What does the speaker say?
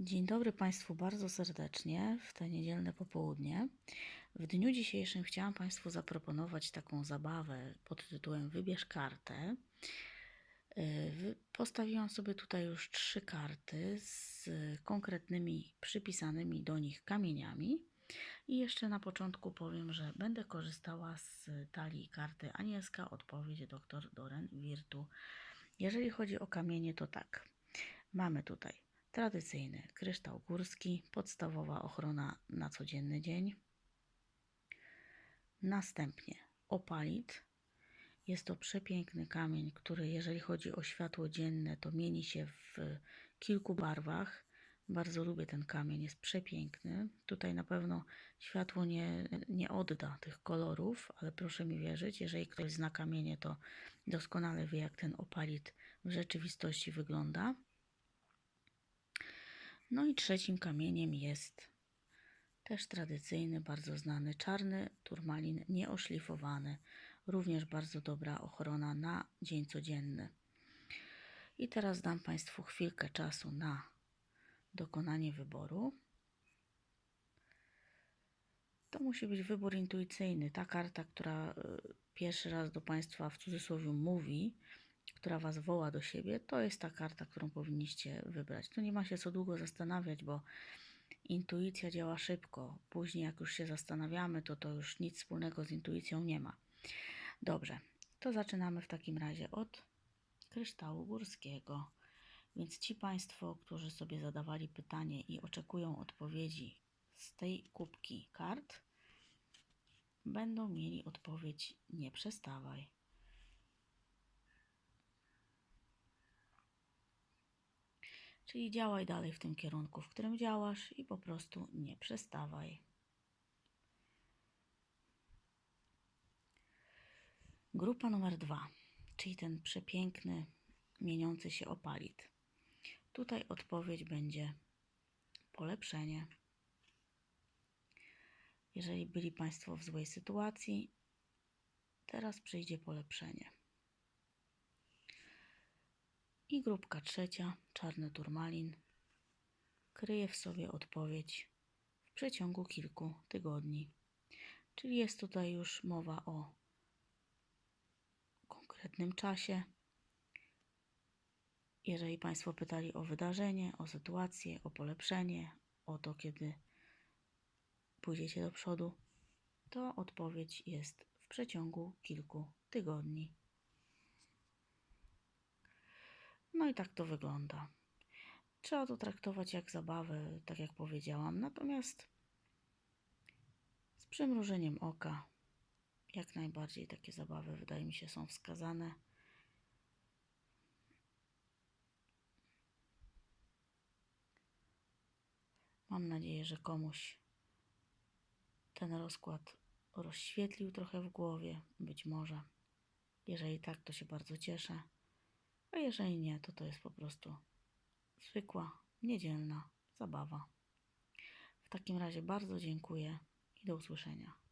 Dzień dobry Państwu bardzo serdecznie w te niedzielne popołudnie. W dniu dzisiejszym chciałam Państwu zaproponować taką zabawę pod tytułem Wybierz kartę. Wy- Postawiłam sobie tutaj już trzy karty z konkretnymi przypisanymi do nich kamieniami. I jeszcze na początku powiem, że będę korzystała z talii karty Anielska Odpowiedź dr Doren Wirtu. Jeżeli chodzi o kamienie, to tak. Mamy tutaj tradycyjny kryształ górski, podstawowa ochrona na codzienny dzień. Następnie opalit. Jest to przepiękny kamień, który jeżeli chodzi o światło dzienne, to mieni się w kilku barwach. Bardzo lubię ten kamień, jest przepiękny. Tutaj na pewno światło nie, nie odda tych kolorów, ale proszę mi wierzyć, jeżeli ktoś zna kamienie, to doskonale wie, jak ten opalit w rzeczywistości wygląda. No i trzecim kamieniem jest też tradycyjny, bardzo znany czarny turmalin nieoszlifowany. Również bardzo dobra ochrona na dzień codzienny. I teraz dam Państwu chwilkę czasu na dokonanie wyboru. To musi być wybór intuicyjny. Ta karta, która y, pierwszy raz do Państwa w cudzysłowie mówi, która Was woła do siebie, to jest ta karta, którą powinniście wybrać. Tu nie ma się co długo zastanawiać, bo intuicja działa szybko. Później, jak już się zastanawiamy, to to już nic wspólnego z intuicją nie ma. Dobrze, to zaczynamy w takim razie od kryształu górskiego. Więc ci Państwo, którzy sobie zadawali pytanie i oczekują odpowiedzi z tej kubki kart, będą mieli odpowiedź nie przestawaj. Czyli działaj dalej w tym kierunku, w którym działasz i po prostu nie przestawaj. Grupa numer dwa, czyli ten przepiękny, mieniący się opalit. Tutaj odpowiedź będzie polepszenie. Jeżeli byli Państwo w złej sytuacji, teraz przyjdzie polepszenie. I grupka trzecia, czarny turmalin, kryje w sobie odpowiedź w przeciągu kilku tygodni. Czyli jest tutaj już mowa o konkretnym czasie. Jeżeli Państwo pytali o wydarzenie, o sytuację, o polepszenie, o to, kiedy pójdziecie do przodu, to odpowiedź jest w przeciągu kilku tygodni. No i tak to wygląda. Trzeba to traktować jak zabawę, tak jak powiedziałam, natomiast z przymrużeniem oka jak najbardziej takie zabawy wydaje mi się są wskazane. Mam nadzieję, że komuś ten rozkład rozświetlił trochę w głowie, być może. Jeżeli tak, to się bardzo cieszę. A jeżeli nie, to to jest po prostu zwykła, niedzielna zabawa. W takim razie bardzo dziękuję i do usłyszenia.